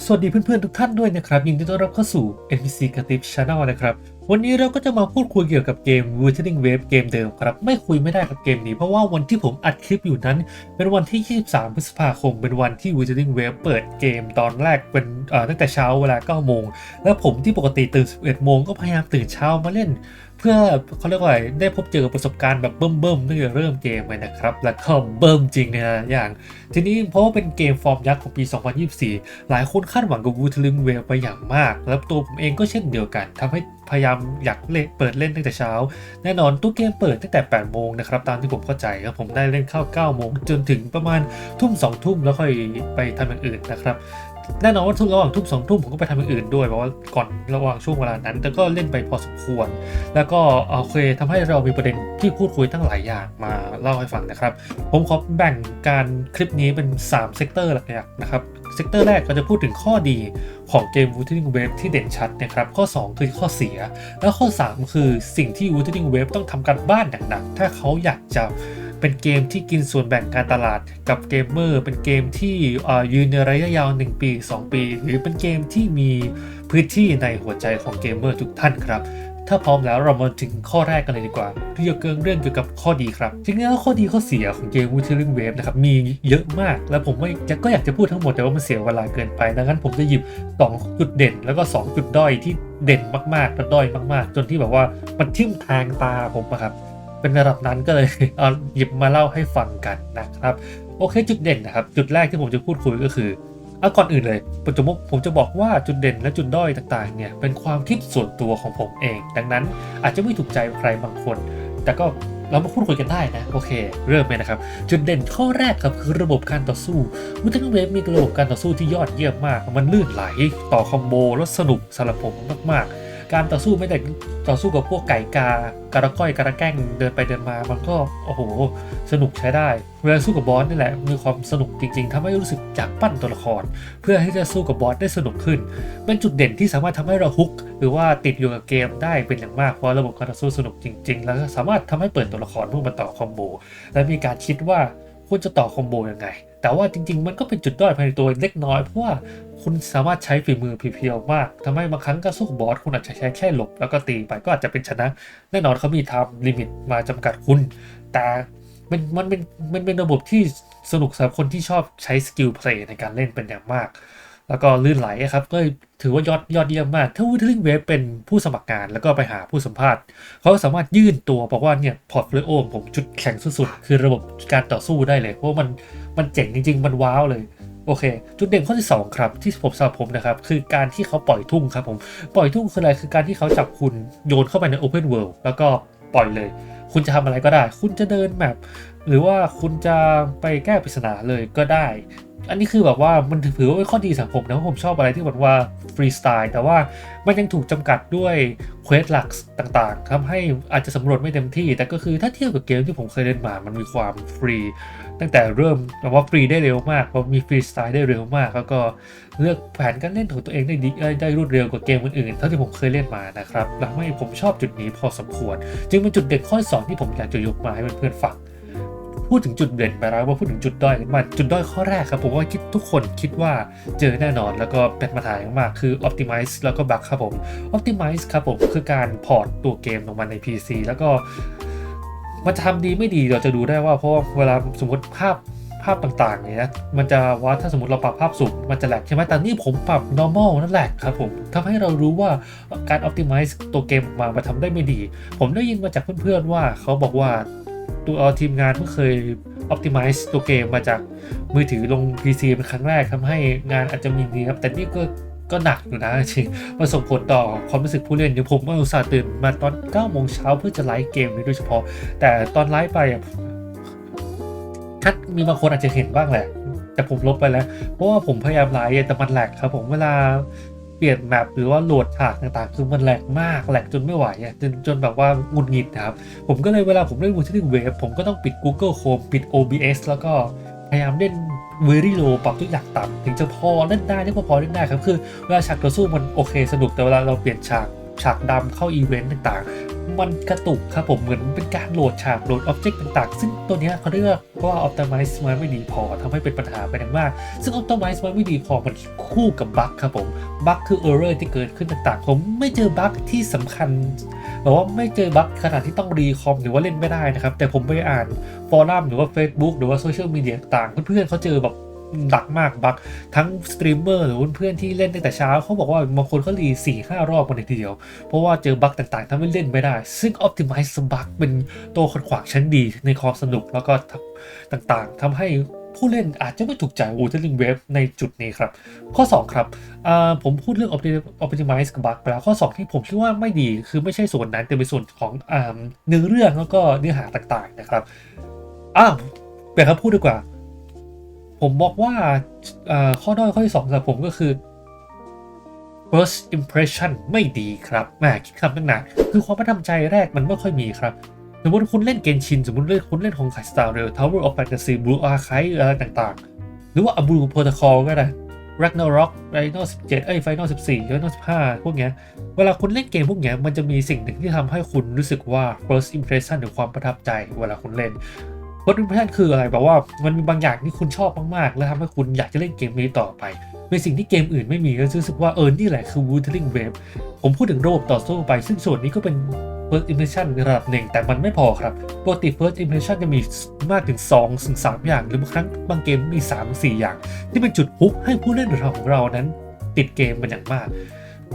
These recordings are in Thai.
สวัสดีเพื่อนๆทุกท่านด้วยนะครับ ยินดีต้อนรับเข้าสู่ NPC กระติบ Channel นะครับ วันนี้เราก็จะมาพูดคุยเกี่ยวกับเกม Wuthering Wave เกมเดิมครับ ไม่คุยไม่ได้กับเกมนี้ เพราะว่าวันที่ผมอัดคลิปอยู่นั้น เป็นวันที่ 23 พฤษภาคม เป็นวันที่ Wuthering Wave เปิดเกมตอนแรกเป็นตั้งแต่เช้าเวลา 9 โมง แล้วผมที่ปกติตื่น 11 โมงก็พยายามตื่นเช้ามาเล่น เพื่อเขาเรียกว่าไรได้พบเจอประสบการณ์แบบเบิ่มๆตั้งแต่เริ่มเกมเลยนะครับ และก็เบิ่มจริงนะฮะอย่าง ทีนี้เพราะว่าเป็นเกมฟอร์มยักษ์ของปี 2024 หลายคนคาดหวังกับ Wuthering Wave ไปอย่างมาก แล้วตัวผมเองก็เช่นเดียวกันทำให้พยายามอยากเล่นเปิดเล่นตั้งแต่เช้า แน่นอนตัวเกมเปิดตั้งแต่ 8 โมงนะครับ ตามที่ผมเข้าใจครับผมได้เล่นเข้า 9 โมงจนถึงประมาณทุ่ม 2 ทุ่มแล้วค่อยไปทำอย่างอื่นนะครับ แน่นอนว่าทุกระหว่างทุ่มสองทุ่มผมก็ไปทำอย่างอื่นด้วยเพราะว่าก่อนระหว่างช่วงเวลานั้น แต่ก็เล่นไปพอสมควร แล้วก็โอเคทำให้เรามีประเด็นที่พูดคุยตั้งหลายอย่างมาเล่าให้ฟังนะครับ ผมขอแบ่งการคลิปนี้เป็น 3 เซกเตอร์หลักๆนะครับเซกเตอร์แรกก็จะพูดถึงข้อดีของเกม Wuthering Wave ที่เด่นชัดนะครับ ข้อ 2 คือข้อเสีย แล้วข้อ 3 คือสิ่งที่ Wuthering Wave ต้องทำการบ้านหนักๆถ้าเขาอยากจะ เป็นเกมที่กินส่วนแบ่งการตลาดกับเกมเมอร์ เป็นเกมที่อยืนในระยะยาว 1 ปี 2 ปี หรือเป็นเกมที่มีพื้นที่ในหัวใจของเกมเมอร์ทุกท่านครับ ถ้าพร้อมแล้วเรามาถึงข้อแรกกันเลยดีกว่าเกี่ยวกับเรื่องเกี่ยวกับข้อดีครับจริงๆแล้วข้อดีข้อเสียของเกม Wuthering Wave นะครับมีเยอะมาก แล้วผมไม่ก็อยากจะพูดทั้งหมดแต่ว่ามันเสียเวลาเกินไปดังนั้นผมจะหยิบ 2 จุดเด่น แล้วก็ 2 จุดด้อยที่เด่นมากๆและด้อยมาก ๆ จนที่แบบว่ามันทิ่มแทงตาผมอะครับ เป็นระดับนั้นก็เลยเอาหยิบมาเล่าให้ฟังกันนะครับ โอเคจุดเด่นนะครับ จุดแรกที่ผมจะพูดคุยก็คือเอาก่อนอื่นเลยผมจะบอกผมจะบอกว่าจุดเด่นและจุดด้อยต่างๆเนี่ยเป็นความคิดส่วนตัวของผมเอง ดังนั้นอาจจะไม่ถูกใจใครบางคน แต่ก็เรามาพูดคุยกันได้นะโอเค เริ่มเลยนะครับ จุดเด่นข้อแรกครับคือระบบการต่อสู้วูทังเวฟมีระบบการต่อสู้ที่ยอดเยี่ยมมาก มันลื่นไหล ต่อคอมโบแล้วสนุกสำหรับผมมากๆ การต่อสู้ไม่แต่ต่อสู้กับพวกไก่กาการะก้อยการะแกล้งเดินไปเดินมามันก็โอ้โห สนุกใช้ได้ เวลาสู้กับบอสนี่แหละมีความสนุกจริงๆทำให้รู้สึกอยากปั้นตัวละคร เพื่อที่จะสู้กับบอสได้สนุกขึ้น เป็นจุดเด่นที่สามารถทำให้เราฮุก หรือว่าติดอยู่กับเกมได้เป็นอย่างมากเพราะระบบการต่อสู้สนุกจริง ๆ แล้วก็สามารถทำให้เปิดตัวละครเพื่อมาต่อคอมโบและมีการคิดว่าควรจะต่อคอมโบยังไง แต่ว่าจริง ๆ มันก็เป็นจุดด้อยภายในตัวเล็กน้อยเพราะว่าคุณสามารถใช้ฝีมือเพียวๆมากทำให้บางครั้งก็สู้บอสคุณอาจจะใช้แค่หลบแล้วก็ตีไปก็อาจจะเป็นชนะ แน่นอนเขามีทำลิมิตมาจำกัดคุณ แต่มันมันเป็นมันเป็นระบบที่สนุกสำหรับคนที่ชอบใช้สกิลเพลย์ในการเล่นเป็นอย่างมาก แล้วก็ลื่นไหลครับก็ถือว่ายอดยอดเยี่ยมมาก ถ้าวูทลิงเวฟเป็นผู้สมัครงานแล้วก็ไปหาผู้สัมภาษณ์ เขาสามารถยื่นตัวบอกว่าเนี่ยพอร์ตโฟลิโอผมจุดแข็งสุดๆ คือระบบการต่อสู้ได้เลย เพราะมันมันเจ๋งจริง ๆ มันว้าวเลยโอเค จุดเด่นข้อที่ 2 ครับ ที่ผมสำหรับผมนะครับ คือการที่เขาปล่อยทุ่งครับผม ปล่อยทุ่งคืออะไรคือการที่เขาจับคุณโยนเข้าไปใน Open World แล้วก็ปล่อยเลย คุณจะทำอะไรก็ได้ คุณจะเดินแมปหรือว่าคุณจะไปแก้ปริศนาเลยก็ได้ อันนี้คือแบบว่ามันถือว่าเป็นข้อดีสังคมนะผมชอบอะไรที่แบบว่าฟรีสไตล์แต่ว่ามันยังถูกจำกัดด้วยเควสหลักต่างๆทำให้อาจจะสำรวจไม่เต็มที่ แต่ก็คือถ้าเทียบกับเกมที่ผมเคยเล่นมา มันมีความฟรี ตั้งแต่เริ่มแบบว่าฟรีได้เร็วมากเพราะมีฟรีสไตล์ได้เร็วมากแล้วก็เลือกแผนการเล่นของตัวเองได้ดีได้รวดเร็วกว่าเกมอื่นๆเท่าที่ผมเคยเล่นมานะครับทำให้ผมชอบจุดนี้พอสมควร จึงเป็นจุดเด่นข้อสองที่ผมอยากจะยกมาให้เพื่อนๆฟังพูดถึงจุดเด่นไปแล้วว่าพูดถึงจุดด้อยกันมาจุดด้อยข้อแรกครับผมว่าคิดทุกคนคิดว่าเจอแน่นอนแล้วก็เป็นปัญหามากคือ optimize แล้วก็ bug ครับผม optimize ครับผมคือการพอร์ตตัวเกมลงมาใน PC แล้วก็ มันจะทำดีไม่ดีเราจะดูได้ว่าเพราะเวลาสมมติภาพภาพต่างๆเนี่ยนะมันจะว่าถ้าสมมติเราปรับภาพสูงมันจะแหลกใช่ไหมแต่นี่ผมปรับ normal นั่นแหละครับผมทำให้เรารู้ว่าการ optimize ตัวเกมออกมามันทำได้ไม่ดี ผมได้ยินมาจากเพื่อนๆว่าเขาบอกว่าตัวทีมงานเพิ่งเคย optimize ตัวเกมมาจากมือถือลง PC เป็นครั้งแรกทำให้งานอาจจะมีนี้ครับแต่นี่ก็ ก็หนักอยู่นะจริงมันส่งผลต่อความรู้สึกผู้เล่นอย่างผมก็อุตส่าห์ตื่นมาตอน9โมงเช้าเพื่อจะไลฟ์เกมนี้โดยเฉพาะ แต่ตอนไลฟ์ไปอะถ้ามีบางคนอาจจะเห็นบ้างแหละ แต่ผมลบไปแล้ว เพราะว่าผมพยายามไลฟ์แต่มันแหลกครับ ผมเวลาเปลี่ยนแมปหรือว่าโหลดฉากต่างๆ คือมันแหลกมากแหลกจนไม่ไหวอะจนจนแบบว่าหงุดหงิดนะครับ ผมก็เลยเวลาผมเล่น Wuthering Wave ผมก็ต้องปิด Google Chrome ปิด OBS แล้วก็พยายามเล่น วิริโลปรับทุกอย่างต่ำถึงจะพอเล่นได้เนี่ก็พอเล่นได้ครับคือเวลาฉากต่อสู้มันโอเคสนุกแต่เวลาเราเปลี่ยนฉาก ฉากดำเข้าอีเวนต์ต่างๆ มันกระตุกครับผมเหมือนเป็นการโหลดฉากโหลดอ็อบเจกต์ต่างๆ ซึ่งตัวนี้เขาเรียกว่า optimize มาไม่ดีพอทำให้เป็นปัญหาไปอย่างมาก ซึ่ง optimize มาไม่ดีพอมันคู่กับบั๊กครับผมบั๊กคือ error ที่เกิดขึ้นต่างๆ ผมไม่เจอบั๊กที่สำคัญแบบว่าไม่เจอบั๊กขนาดที่ต้องรีคอมหรือว่าเล่นไม่ได้นะครับแต่ผมไปอ่านฟอรัมหรือว่า Facebook หรือว่าโซเชียลมีเดียต่างๆเพื่อนๆเขาเจอแบบ หนักมากบักทั้งสตรีมเมอร์หรือเพื่อนที่เล่นตั้งแต่เช้าเขาบอกว่าบางคนเขารีสี่ห้ารอบกันเลยทีเดียว เพราะว่าเจอบักต่างๆทำให้เล่นไม่ได้ ซึ่ง Optimize Bug เป็นตัวขัดขวางชั้นดีในความสนุกแล้วก็ต่างๆทำให้ผู้เล่นอาจจะไม่ถูกใจ Wuthering Wave ในจุดนี้ครับ ข้อ 2 ครับผมพูดเรื่อง Opti- Optimize กับ Bug ไปแล้วข้อ 2 ที่ผมคิดว่าไม่ดีคือไม่ใช่ส่วนนั้นแต่เป็นส่วนของเนื้อเรื่องแล้วก็เนื้อหาต่างๆนะครับอ้าวเปลี่ยนคำพูดดีกว่า ผมบอกว่าข้อด้อยข้อที่สองสำหรับผมก็คือ first impression ไม่ดีครับแหมคิดคำตั้งนานคือความประทับใจแรกมันไม่ค่อยมีครับ สมมติคุณเล่นเกนชิน สมมติเล่นคุณเล่นของไคสตาร์เรล Tower of Fantasy Blue Archive อะไรต่างๆ หรือว่า a Blue Protocol ก็ได้ Ragnarok Final 17เจ็ดไอ้ย Final 14 Final 15พวกเนี้ย เวลาคุณเล่นเกมพวกเนี้ย มันจะมีสิ่งหนึ่งที่ทำให้คุณรู้สึกว่า first impression หรือความประทับใจ เวลาคุณเล่น first impression คืออะไรแบบว่ามันมีบางอย่างที่คุณชอบมากๆ และทำให้คุณอยากจะเล่นเกมนี้ต่อไปเป็นสิ่งที่เกมอื่นไม่มีแล้วรู้สึกว่าเออนี่แหละคือ Wuthering Wave ผมพูดถึงระบบต่อสู้ไปซึ่งส่วนนี้ก็เป็น first impression ระดับหนึ่งแต่มันไม่พอครับปกติ first impression จะมีมากถึง2ถึง3อย่าง หรือบางครั้งบางเกมมี 3-4 อย่าง ที่เป็นจุดฮุกให้ผู้เล่นของเรานั้น ติดเกมเป็นอย่างมาก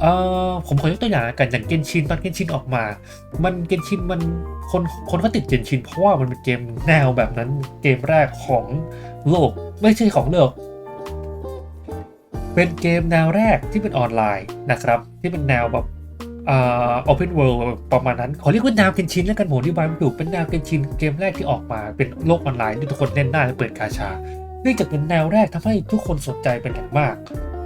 เอ่อผมขอยกตัวอย่างกันอย่างเกนชินตอนเกนชินออกมา มันเกนชินมันคนคนก็ติดเกนชินเพราะว่ามันเป็นเกมแนวแบบนั้นเกมแรกของโลกไม่ใช่ของโลกเป็นเกมแนวแรกที่เป็นออนไลน์นะครับ ที่เป็นแนวแบบอ่า open world ประมาณนั้น ขอเรียกว่าแนวเกนชินแล้วกันผมอธิบายไม่ถูกเป็นแนวเกนชินเกมแรกที่ออกมาเป็นโลกออนไลน์ที่ทุกคนเล่นได้และเปิดกาชาเนื่องจากเป็นแนวแรกทำให้ทุกคนสนใจเป็นอย่างมาก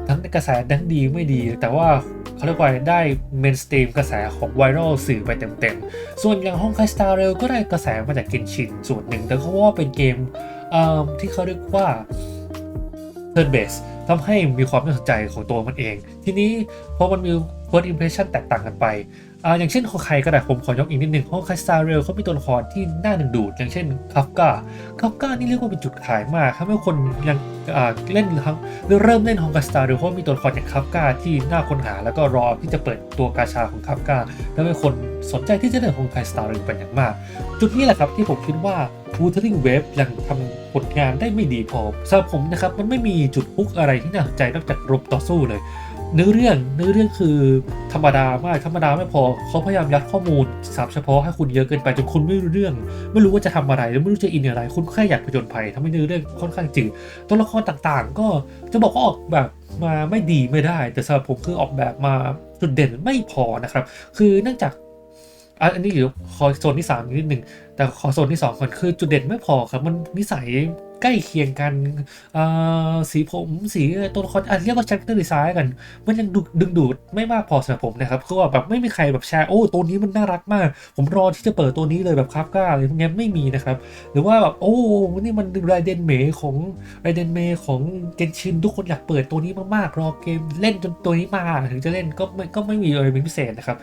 ทั้งกระแสทั้งดีไม่ดี แต่ว่า เขาเรียกว่าได้เมนสตรีมกระแสของไวรัลสื่อไปเต็มๆ ส่วนอย่างห้องไคสตาร์เรลก็ได้กระแสมาจากเกนชินส่วนหนึ่ง แต่เขาว่าเป็นเกมเที่เขาเรียกว่า turn based ทำให้มีความน่าสนใจของตัวมันเอง ทีนี้พอมันมี first impression แตกต่างกันไปออย่างเช่นของใครก็ได้ผมขอยกอีกนิดหนึ่งห้องไคสตาร์เรลเขามีตัวละครที่น่าดึงดูด อย่างเช่นคัฟกาคัฟกานี่เรียกว่าเป็นจุดขายมากทำให้คนยัง เล่นทั้งเริ่มเล่นฮองกาสตาร์เรลเพราะว่ามีตัวละครอย่างคัฟกาที่น่าค้นหาแล้วก็รอที่จะเปิดตัวกาชาของคัฟกาและเป็นคนสนใจที่จะเล่นฮองกาสตาร์อยู่เป็นอย่างมาก จุดนี้แหละครับที่ผมคิดว่าวูเทอริงเวฟยังทำผลงานได้ไม่ดีพอสำหรับผมนะครับมันไม่มีจุดฮุกอะไรที่น่าสนใจนอกจากรบต่อสู้เลย เนื้อเรื่องเนื้อเรื่องคือธรรมดามากธรรมดาไม่พอเขาพยายามยัดข้อมูลสับเฉพาะให้คุณเยอะเกินไปจนคุณไม่รู้เรื่อง ไม่รู้ว่าจะทำอะไรแล้วไม่รู้จะอินอะไร คุณแค่อยากผจญภัยทำให้เนื้อเรื่องค่อนข้างจืดตัวละครต่างๆ ก็จะบอกว่าออกแบบมาไม่ดีไม่ได้ แต่สำหรับผมคือออกแบบมาจุดเด่นไม่พอนะครับ คือเนื่องจาก อันนี้เดี๋ยวขอโซนที่สามนิดหนึ่งแต่ขอโซนที่2ก่อนคือจุดเด่นไม่พอครับ มันนิสัยใกล้เคียงกันอ่าสีผมสีตัวละครอะเรียกว่า character design กัน มันยังดึงดึงดูดไม่มากพอสำหรับผมนะครับคือว่าแบบไม่มีใครแบบแชร์โอ้ตัวนี้มันน่ารักมาก ผมรอที่จะเปิดตัวนี้เลยแบบคราฟก้าอะไรพวกนี้ไม่มีนะครับ หรือว่าแบบโอ้นี่มันไรเดนเมของไรเดนเมของเกนชินทุกคนอยากเปิดตัวนี้มากๆรอเกมเล่นจนตัวนี้มาถึงจะเล่นก็ไม่ก็ไม่มีอะไรเป็นพิเศษนะครับ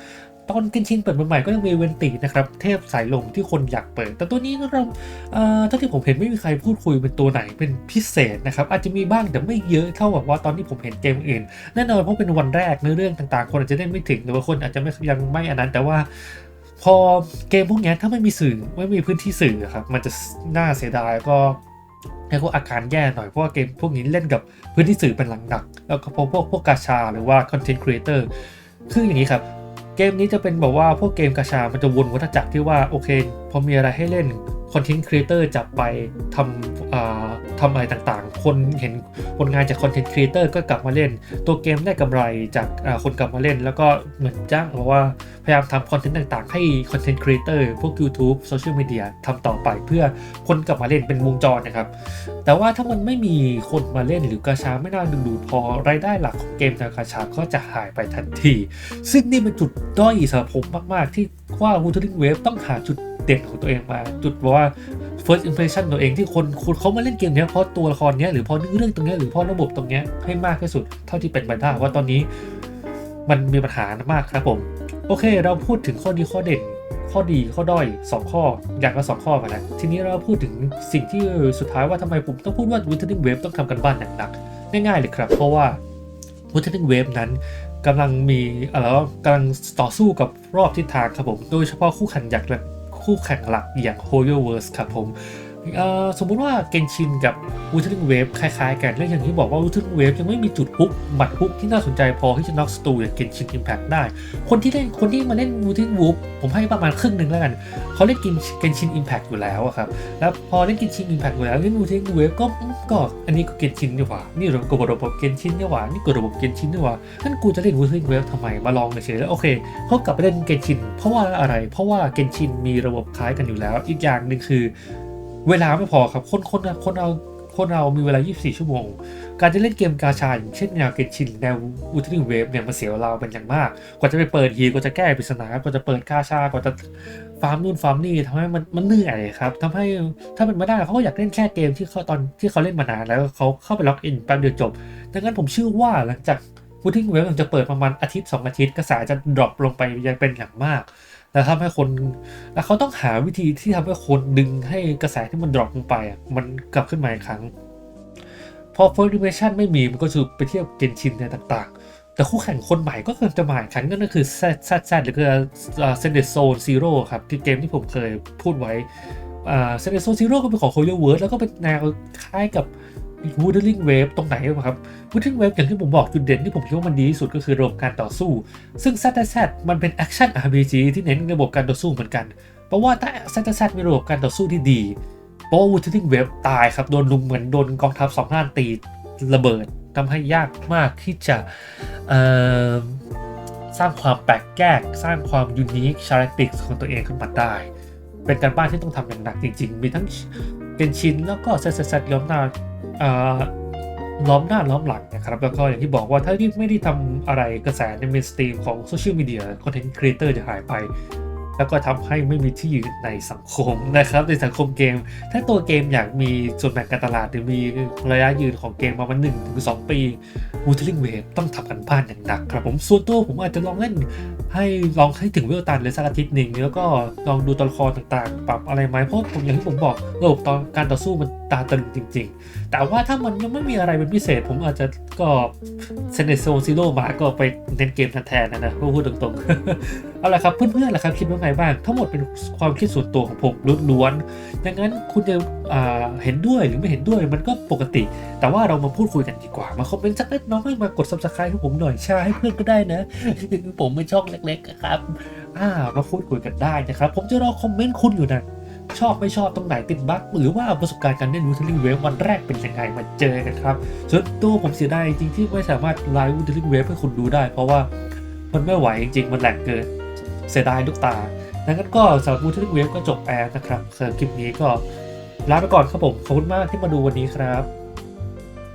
ตอนเกนชินเปิดใหม่ก็ยังมีเวนตินะครับเทพสายลมที่คนอยากเปิด แต่ตัวนี้ก็เราเอ่อเท่าที่ผมเห็นไม่มีใครพูดคุยเป็นตัวไหนเป็นพิเศษนะครับอาจจะมีบ้างแต่ไม่เยอะเท่าแบบว่าตอนที่ผมเห็นเกมอื่นแน่นอนเพราะเป็นวันแรกเนื้อเรื่องต่างๆ คนอาจจะเล่นไม่ถึงหรือว่าคนอาจจะไม่ยังไม่อันนั้น แต่ว่าพอเกมพวกนี้ถ้าไม่มีสื่อไม่มีพื้นที่สื่อครับมันจะน่าเสียดายก็เรียกว่าอาการแย่หน่อยเพราะว่าเกมพวกนี้เล่นกับพื้นที่สื่อเป็นหลังหนักแล้วก็พวกพวกกาชาหรือว่าคอนเทนต์ครีเอเตอร์คืออย่างนี้ครับ เกมนี้จะเป็นแบบว่าพวกเกมกระชา มันจะวนวัฏจักรที่ว่าโอเคพอมีอะไรให้เล่นคอนเทนต์ครีเอเตอร์จับไปทำอ่าทำอะไรต่างๆ คนเห็น ผลงานจากคอนเทนต์ครีเอเตอร์ก็กลับมาเล่น ตัวเกมได้กำไรจากคนกลับมาเล่น แล้วก็เหมือนจ้างเพราะว่าพยายามทำคอนเทนต์ต่างๆ ให้คอนเทนต์ครีเอเตอร์พวก YouTube โซเชียลมีเดียทำต่อไปเพื่อคนกลับมาเล่นเป็นวงจรนะครับ แต่ว่าถ้ามันไม่มีคนมาเล่นหรือกาชาไม่น่าดึงดูดพอรายได้หลักของเกมจากกาชาก็จะหายไปทันที ซึ่งนี่เป็นจุดด้อยสำหรับผมมากๆ ที่ว่า w u t e r i n g Wave ต้องหาจุด เด่นของตัวเองมา จุดว่า first impression ตัวเองที่คนคนเขามาเล่นเกมเนี้ยเพราะตัวละครเนี้ยหรือเพราะเรื่องตรงเนี้ยหรือเพราะระบบตรงเนี้ยให้มากที่สุดเท่าที่เป็นไปได้ว่าตอนนี้มันมีปัญหามากครับผม โอเค เราพูดถึงข้อดีข้อเด่น ข้อดีข้อด้อย 2 ข้อ อย่างละ2ข้อไปแล้วทีนี้เราพูดถึงสิ่งที่สุดท้ายว่าทำไมผมต้องพูดว่า Wuthering Wave ต้องทำกันบ้านหนักๆง่ายๆเลยครับ เพราะว่า Wuthering Wave นั้นกำลังมีอะไรกำลังต่อสู้กับรอบทิศทางครับผม โดยเฉพาะคู่แข่งหลัก คู่แข่งหลักอย่าง h o l o v e r s e ครับผม สมมุติว่าเกนชินกับ Wuthering Wave คล้ายๆ กันและอย่างที่บอกว่า Wuthering Wave ยังไม่มีจุดฮุกหมัดฮุกที่น่าสนใจพอที่จะน็อกสตูอย่างเกนชิน Impact ได้ คนที่เล่นคนที่มาเล่น Wuthering Wave ผมให้ประมาณครึ่งหนึ่งแล้วกัน เขาเล่นกินเกนชิน Impact อยู่แล้วครับ แล้วพอเล่นเกนชิน Impact อยู่แล้วเล่น Wuthering Wave ก็ก็อันนี้ก็เกนชินนี่หว่า นี่ราก็ระบบเกนชินนี่หว่านี่ก็ระบบเกนชินนี่หว่างั้นกูจะเล่น Wuthering Wave ทำไมมาลองเฉยๆแล้วโอเคเขากลับไปเล่นเกนชินเพราะว่าอะไร เพราะว่าเกนชินมีระบบคล้ายกันอยู่แล้ว อีกอย่างหนึ่งคือ เวลาไม่พอครับ คนคนคนเราคนเรามีเวลา 24 ชั่วโมง การจะเล่นเกมกาชาอย่างเช่นแนวเกนชินแนว Wuthering Wave เนี่ยมันเสียเวลาเป็นอย่างมาก กว่าจะไปเปิดฮีกว่าจะแก้ปริศนากว่าจะเปิดกาชากว่าจะฟาร์มนู่นฟาร์มนี่ทำให้มันมันเหนื่อยครับทำให้ถ้าเป็นไม่ได้เขาก็อยากเล่นแค่เกมที่เขาตอนที่เขาเล่นมานานแล้วเขาเข้าไปล็อกอินแป๊บเดียวจบ ดังนั้นผมเชื่อว่าหลังจาก Wuthering Wave มันจะเปิดประมาณอาทิตย์ 2 อาทิตย์กระแสจะดรอปลงไปยังเป็นอย่างมาก แล้วทำให้คนแล้วเขาต้องหาวิธีที่ทำให้คนดึงให้กระแสที่มันดรอปลงไปอะมันกลับขึ้นมาอีกครั้ง พอ First Dimension ไม่มีมันก็จะไปเทียบเกนชินในต่าง ๆ แต่คู่แข่งคนใหม่ก็กำลังจะมาอีกครั้งนั่นก็คือ Z Z Z หรือคือเซนเดโซนซีโร่ครับที่เกมที่ผมเคยพูดไว้เซนเดโซนซีโร่ก็เป็นของโคโยเวิร์ดแล้วก็เป็นแนวคล้ายกับ Wuthering Wave ตรงไหนครับ Wuthering Wave อย่างที่ผมบอกจุดเด่นที่ผมคิดว่ามันดีที่สุดก็คือระบบการต่อสู้ ซึ่ง Z Z มันเป็น Action RPG ที่เน้นระบบการต่อสู้เหมือนกัน เพราะว่าถ้า Z Z มีระบบการต่อสู้ที่ดีเพราะว่า Wuthering Wave ตายครับโดนลุมเหมือนโดนกองทัพสองด้านตีระเบิดทำให้ยากมากที่จะสร้างความแปลกแยกสร้างความยูนิคชาร์ติกของตัวเองขึ้นมาได้ เป็นการบ้านที่ต้องทำอย่างหนักจริง ๆ มีทั้งเป็นชิ้นแล้วก็เซตเซตล้อมหน้า ล้อมหน้าล้อมหลังนะครับ แล้วก็อย่างที่บอกว่าถ้าที่ไม่ได้ทำอะไรกระแสในเมนสตรีมของโซเชียลมีเดียคอนเทนต์ครีเอเตอร์จะหายไป แล้วก็ทำให้ไม่มีที่ยืนในสังคมนะครับในสังคมเกม ถ้าตัวเกมอยากมีส่วนแบ่งการตลาดหรือมีระยะยืนของเกมประมาณหนึ่งถึงสองปี Wuthering Wave ต้องทำกันบ้านอย่างหนักครับผมส่วนตัวผมอาจจะลองเล่น ให้ลองให้ถึงเวลตันเลยสักอาทิตย์หนึ่งแล้วก็ลองดูตัวละครต่างๆ ปรับอะไรไหมเพราะผมอย่างที่ผมบอกระบบตอนการต่อสู้มันตาตึงจริง ๆ แต่ว่าถ้ามันยังไม่มีอะไรเป็นพิเศษ ผมอาจจะก็เซนเนโซซีโร่มาก็ไปเน้นเกมแทนๆนะนะพูดตรงๆ เอาละครับเพื่อนๆล่ะครับคิดว่าไงบ้าง ทั้งหมดเป็นความคิดส่วนตัวของผมล้วนๆดังนั้นคุณจะเห็นด้วยหรือไม่เห็นด้วยมันก็ปกติ แต่ว่าเรามาพูดคุยกันดีกว่า มาคอมเมนต์สักเล็กน้อยมากด subscribe ให้ผมหน่อยแชร์ให้เพื่อนก็ได้นะ ผมเป็นช่องเล็กๆอะครับอ่ามาพูดคุยกันได้นะครับ ผมจะรอคอมเมนต์คุณอยู่นะชอบไม่ชอบตรงไหนติดบั๊กหรือว่าประสบการณ์การเล่น Wuthering Wave วันแรกเป็นยังไงมาเจอกันครับส่วนตัวผมเสียดายจริงที่ไม่สามารถไลฟ์ Wuthering Wave ให้คุณดูได้ เพราะว่ามันไม่ไหวจริงๆมันแหลกเกิน เสียดายลูกตาดังนั้นก็สำหรับบูทิเวฟก็จบแอร์นะครับสำหรับคลิปนี้ก็ลาไปก่อนครับผมขอบคุณมากที่มาดูวันนี้ครับ